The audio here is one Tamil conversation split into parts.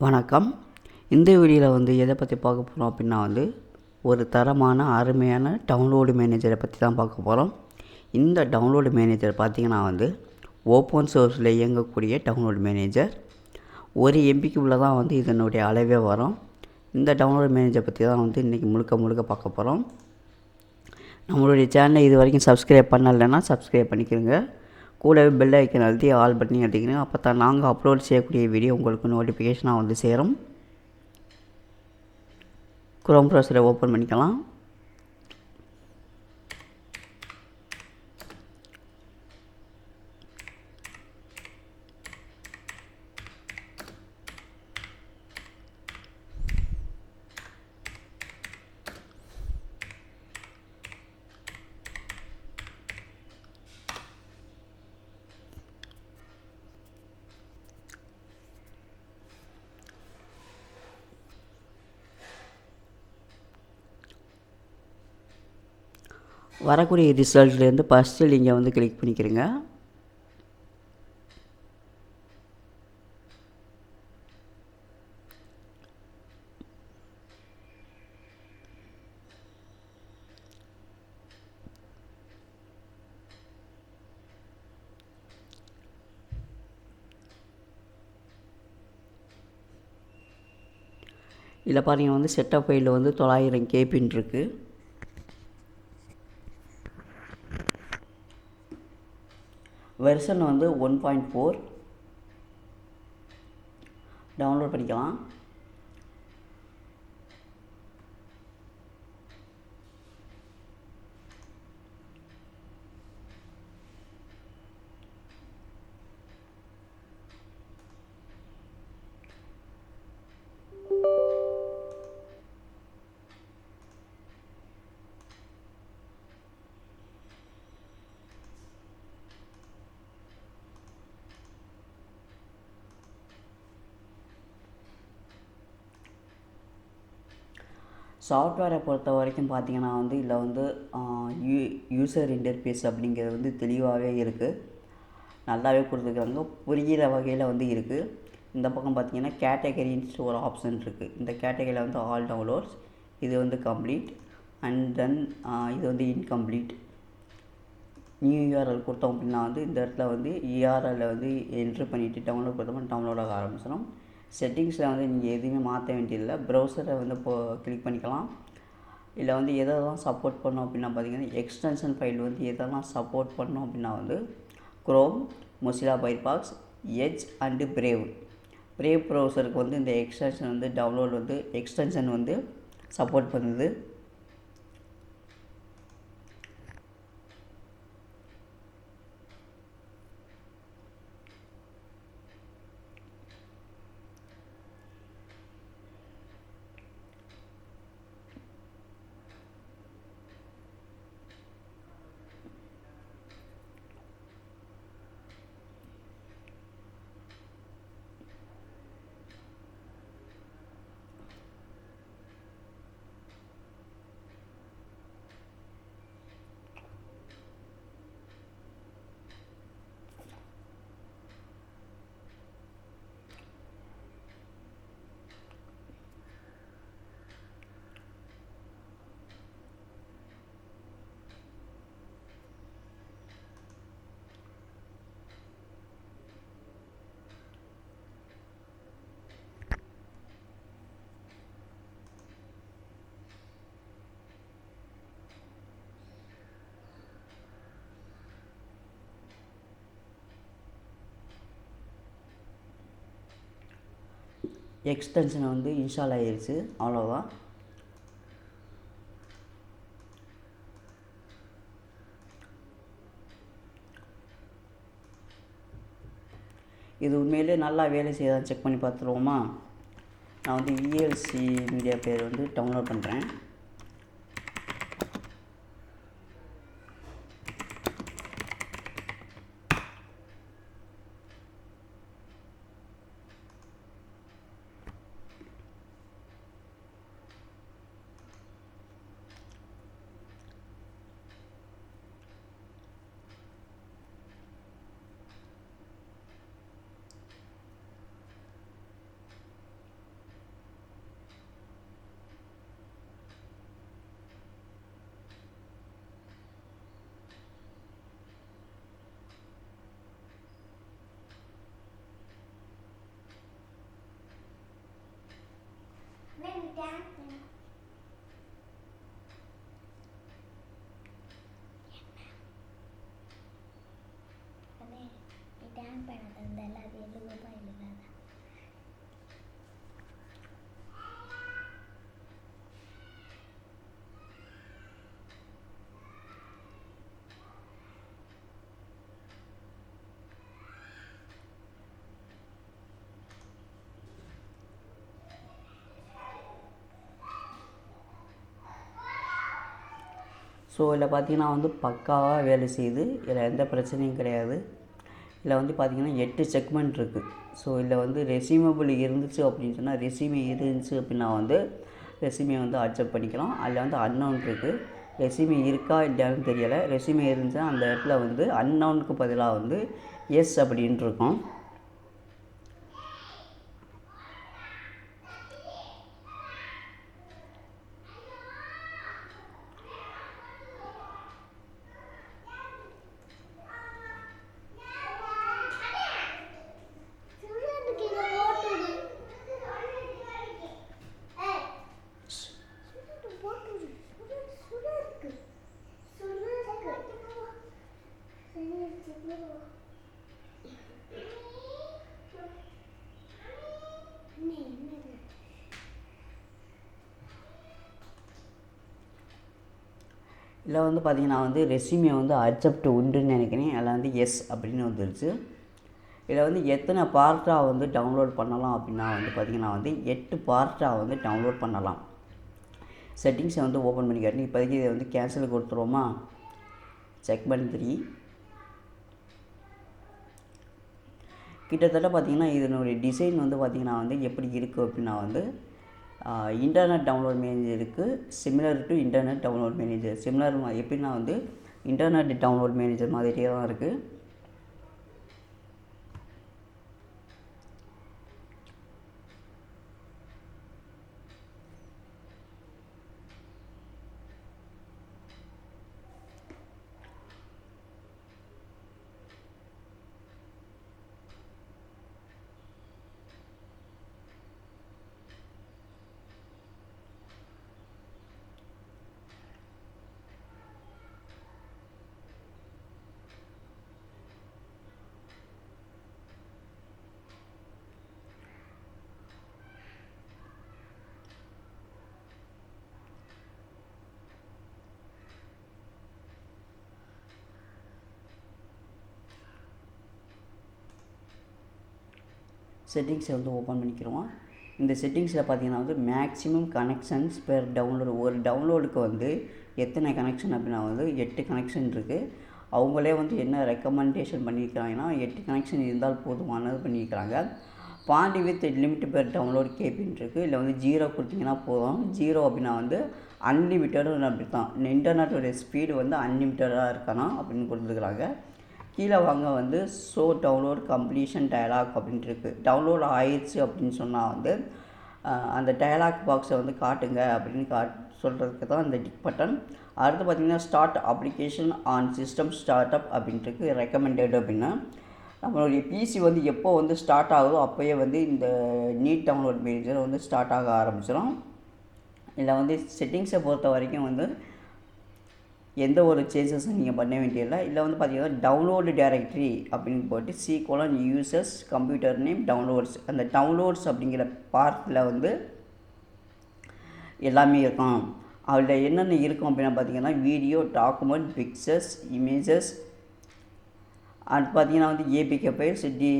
வணக்கம். இந்த வீடியோவில் வந்து எதை பற்றி பார்க்க போகிறோம் அப்படின்னா வந்து ஒரு தரமான அருமையான டவுன்லோடு மேனேஜரை பற்றி தான் பார்க்க போகிறோம் இந்த டவுன்லோடு மேனேஜர் பார்த்திங்கன்னா வந்து ஓப்பன் சோர்ஸில் இயங்கக்கூடிய டவுன்லோடு மேனேஜர் ஒரு எம்பிக்கு உள்ள தான் வந்து இதனுடைய அளவே வரும். இந்த டவுன்லோடு மேனேஜர் பற்றி தான் வந்து இன்றைக்கி முழுக்க முழுக்க பார்க்க போகிறோம் நம்மளுடைய சேனலை இது வரைக்கும் சப்ஸ்கிரைப் பண்ணலைன்னா சப்ஸ்கிரைப் பண்ணிக்கிறோங்க கூடவே பெல் ஐக்கன் அழுத்தி ஆல் பண்ணி அழுத்திக்கிறேன் அப்போ தான் நாங்கள் அப்லோட் செய்யக்கூடிய வீடியோ உங்களுக்கு நோட்டிஃபிகேஷனாக வந்து சேரும். குரோம் ப்ரௌசரை ஓப்பன் பண்ணிக்கலாம். வரக்கூடிய ரிசல்ட்லேருந்து ஃபஸ்ட்டு நீங்கள் வந்து கிளிக் பண்ணிக்கிறீங்க. இதில் பாருங்கள் வந்து செட்டப் ஃபைலில் வந்து தொள்ளாயிரம் கேபின்னு இருக்குது வெர்ஷன் வந்து ஒன் பாயிண்ட் ஃபோர். டவுன்லோட் பண்ணிக்கலாம். சாஃப்ட்வேரை பொறுத்த வரைக்கும் பார்த்தீங்கன்னா வந்து இதில் வந்து யூ யூசர் இன்டர்ஃபேஸ் அப்படிங்கிறது வந்து தெளிவாகவே இருக்குது நல்லாவே கொடுத்துருக்காங்க புரிகிற வகையில் வந்து இருக்குது இந்த பக்கம் பார்த்தீங்கன்னா கேட்டகரின்ஸ்ட்டு ஒரு ஆப்ஷன் இருக்குது இந்த கேட்டகரியில் வந்து ஆல் டவுன்லோட்ஸ் இது வந்து கம்ப்ளீட் அண்ட் தென் இது வந்து இன்கம்ப்ளீட் நியூ யூஆர்எல் கொடுத்தோம் அப்படின்னா வந்து இந்த இடத்துல வந்து இஆர்எல்ல வந்து என்ட்ரு பண்ணிவிட்டு டவுன்லோட் கொடுத்தோம்னா டவுன்லோட் ஆக ஆரம்பிச்சிடும் செட்டிங்ஸில் வந்து நீங்கள் எதுவுமே மாற்ற வேண்டியதில்லை. ப்ரௌசரை வந்து இப்போ கிளிக் பண்ணிக்கலாம். இதில் வந்து எதெல்லாம் சப்போர்ட் பண்ணோம் அப்படின்னா பார்த்தீங்கன்னா எக்ஸ்டென்ஷன் ஃபைல் வந்து எதெல்லாம் சப்போர்ட் பண்ணோம் அப்படின்னா வந்து Chrome Mozilla Firefox Edge and Brave Brave ப்ரௌசருக்கு வந்து இந்த எக்ஸ்டென்ஷன் வந்து டவுன்லோட் வந்து எக்ஸ்டென்ஷன் வந்து சப்போர்ட் பண்ணுது. எக்ஸ்டென்ஷன் வந்து இன்ஸ்டால் ஆகிருச்சு அவ்வளோதான் இது உண்மையிலே நல்லா வேலை செய்யுதான்னு செக் பண்ணி பார்த்துருவோமா? நான் வந்து இஎல்சி மீடியா பேர் வந்து டவுன்லோட் பண்ணுறேன் ರೂಪಾಯಿ ತಂದಲ್ಲ ಅದು ಎರಡು ರೂಪಾಯಿ ಇಲ್ಲದ ஸோ இதில் பார்த்தீங்கன்னா வந்து பக்காவாக வேலை செய்யுது இதில் எந்த பிரச்சனையும் கிடையாது. இதில் வந்து பார்த்திங்கன்னா எட்டு செக்மெண்ட் இருக்குது ஸோ இதில் வந்து ரெசியூமபிள் இருந்துச்சு அப்படின்னு சொன்னால் ரெசியூமே இருந்துச்சு அப்படின்னா வந்து ரெசியூமே வந்து அக்செப்ட் பண்ணிக்கலாம். அதில் வந்து அன்னவுன் இருக்குது ரெசியூமே இருக்கா இல்லையான்னு தெரியலை. ரெசியூமே இருந்துச்சுன்னா அந்த இடத்துல வந்து அன்னவுனுக்கு பதிலாக வந்து எஸ் அப்படின்ட்டு இருக்கும். இதில் வந்து பார்த்திங்கன்னா வந்து ரெசியூமே வந்து அக்செப்ட் உண்டுன்னு நினைக்கிறேன். அதில் வந்து எஸ் அப்படின்னு வந்துருச்சு. இதில் வந்து எத்தனை பார்ட்டாக வந்து டவுன்லோட் பண்ணலாம் அப்படின்னா வந்து பார்த்திங்கன்னா வந்து எட்டு பார்ட்டாக வந்து டவுன்லோட் பண்ணலாம். செட்டிங்ஸை வந்து ஓப்பன் பண்ணி காட்டி இப்போதைக்கு இதை வந்து கேன்சல் கொடுத்துருவோமா? செக் பண்ணி த்ரீ கிட்டத்தட்ட பார்த்திங்கன்னா இதனுடைய டிசைன் வந்து பார்த்திங்கன்னா வந்து எப்படி இருக்குது அப்படின்னா வந்து இன்டர்நெட் டவுன்லோட் மேனேஜருக்கு similar to internet download manager similar எப்படின்னா வந்து இன்டர்நெட் டவுன்லோட் மேனேஜர் மாதிரியே தான் இருக்குது செட்டிங்ஸை வந்து ஓப்பன் பண்ணிக்கிறோம் இந்த செட்டிங்ஸில் பார்த்தீங்கன்னா வந்து மேக்ஸிமம் கனெக்ஷன்ஸ் பெர் டவுன்லோடு ஒரு டவுன்லோடுக்கு வந்து எத்தனை கனெக்ஷன் அப்படின்னா வந்து எட்டு கனெக்ஷன் இருக்குது அவங்களே வந்து என்ன ரெக்கமெண்டேஷன் பண்ணியிருக்கிறாங்கன்னா எட்டு கனெக்ஷன் இருந்தால் போதுமானது பண்ணியிருக்கிறாங்க bandwidth limit per download capping இருக்குது இல்லை வந்து ஜீரோ கொடுத்தீங்கன்னா போதும். ஜீரோ அப்படின்னா வந்து அன்லிமிட்டடும் அப்படி தான் இன்டர்நெட்டோடைய ஸ்பீடு வந்து அன்லிமிட்டடாக இருக்கணும் அப்படின்னு கொடுத்துருக்குறாங்க கீழே வாங்க வந்து ஷோ டவுன்லோட் கம்ப்ளீஷன் டயலாக் அப்படின்ட்டு இருக்குது டவுன்லோட் ஆயிடுச்சு அப்படின்னு சொன்னால் வந்து அந்த டயலாக் பாக்ஸை வந்து காட்டுங்க அப்படின்னு காட் சொல்கிறதுக்கு தான் இந்த டிக் பட்டன் அடுத்து பார்த்திங்கன்னா start application on system start up அப்படின்ட்டு இருக்குது ரெக்கமெண்டட் அப்படின்னா. நம்மளுடைய பிசி வந்து எப்போ வந்து ஸ்டார்ட் ஆகுதோ அப்போயே வந்து இந்த நீட் டவுன்லோட் மேனேஜர் வந்து ஸ்டார்ட் ஆக ஆரம்பிச்சிடும் இதில் வந்து செட்டிங்ஸை பொறுத்த வரைக்கும் வந்து எந்த ஒரு சேஞ்சஸும் நீங்கள் பண்ண வேண்டியதில்லை. இல்லை வந்து பார்த்தீங்கன்னா டவுன்லோடு டேரக்டரி அப்படின்னு போட்டு C colon users computer name downloads அந்த டவுன்லோட்ஸ் அப்படிங்கிற பார்ட்டில் வந்து எல்லாமே இருக்கும். அதில் என்னென்ன இருக்கும் அப்படின்னா பார்த்தீங்கன்னா வீடியோ டாக்குமெண்ட் பிக்சர்ஸ் இமேஜஸ் அது பார்த்தீங்கன்னா வந்து APK files D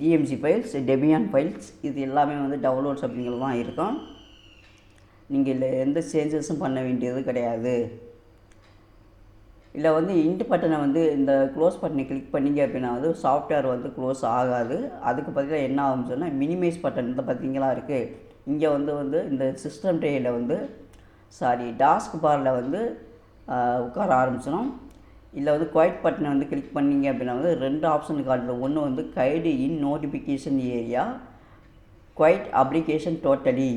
DMG files Debian files இது எல்லாமே வந்து டவுன்லோட்ஸ் அப்படிங்கிறது தான் இருக்கும். நீங்கள் இதில் எந்த சேஞ்சஸும் பண்ண வேண்டியது கிடையாது. இல்லை வந்து இன்ட் பட்டனை வந்து இந்த க்ளோஸ் பட்டனை கிளிக் பண்ணீங்க அப்படின்னா வந்து சாஃப்ட்வேர் வந்து க்ளோஸ் ஆகாது. அதுக்கு பதிலாக என்ன ஆகும்னு சொன்னால் மினிமைஸ் பட்டன் இந்த பார்த்தீங்களா இருக்குது இங்கே வந்து வந்து இந்த சிஸ்டம் ட்ரேயில் வந்து சாரி டாஸ்க் பாரில் வந்து உட்கார ஆரம்பிச்சிடும் இல்லை வந்து குவைட் பட்டனை வந்து கிளிக் பண்ணீங்க அப்படின்னா வந்து ரெண்டு ஆப்ஷன் காட்டுது ஒன்று வந்து hide in notification area quit application totally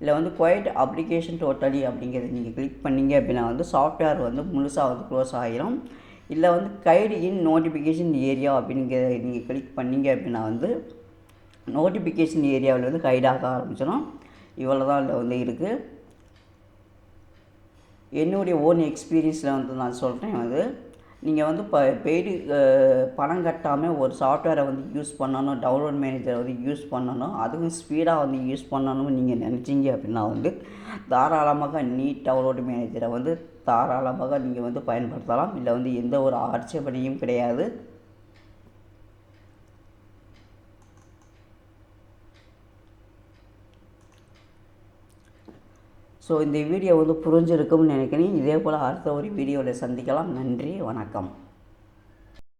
இல்லை வந்து குவைட் அப்ளிகேஷன் டோட்டலி அப்படிங்கிறத நீங்கள் கிளிக் பண்ணீங்க அப்படின்னா வந்து சாஃப்ட்வேர் வந்து முழுசாக வந்து க்ளோஸ் ஆகிரும் இல்லை வந்து கைடு இன் நோட்டிஃபிகேஷன் ஏரியா அப்படிங்கிறத நீங்கள் கிளிக் பண்ணீங்க அப்படின்னா வந்து நோட்டிஃபிகேஷன் ஏரியாவில் வந்து கைடாக ஆரம்பிச்சிடும் இவ்வளோ தான் இதில் வந்து இருக்குது என்னுடைய ஓன் எக்ஸ்பீரியன்ஸில் வந்து நான் சொல்கிறேன் வந்து நீங்கள் வந்து இப்போ பெய்டு பணம் கட்டாமல் ஒரு சாஃப்ட்வேரை வந்து யூஸ் பண்ணணும் டவுன்லோட் மேனேஜரை வந்து யூஸ் பண்ணணும் அதுவும் ஸ்பீடாக வந்து யூஸ் பண்ணணும்னு நீங்கள் நினச்சிங்க அப்படின்னா வந்து தாராளமாக நீட் டவுன்லோட் மேனேஜரை வந்து தாராளமாக நீங்கள் வந்து பயன்படுத்தலாம். இல்லை வந்து எந்த ஒரு ஆட்சேபனையும் கிடையாது. ஸோ இந்த வீடியோ வந்து புரிஞ்சிருக்கும்னு நினைக்கிறேன். இதே போல் அடுத்த ஒரு வீடியோவில் சந்திக்கலாம். நன்றி வணக்கம்.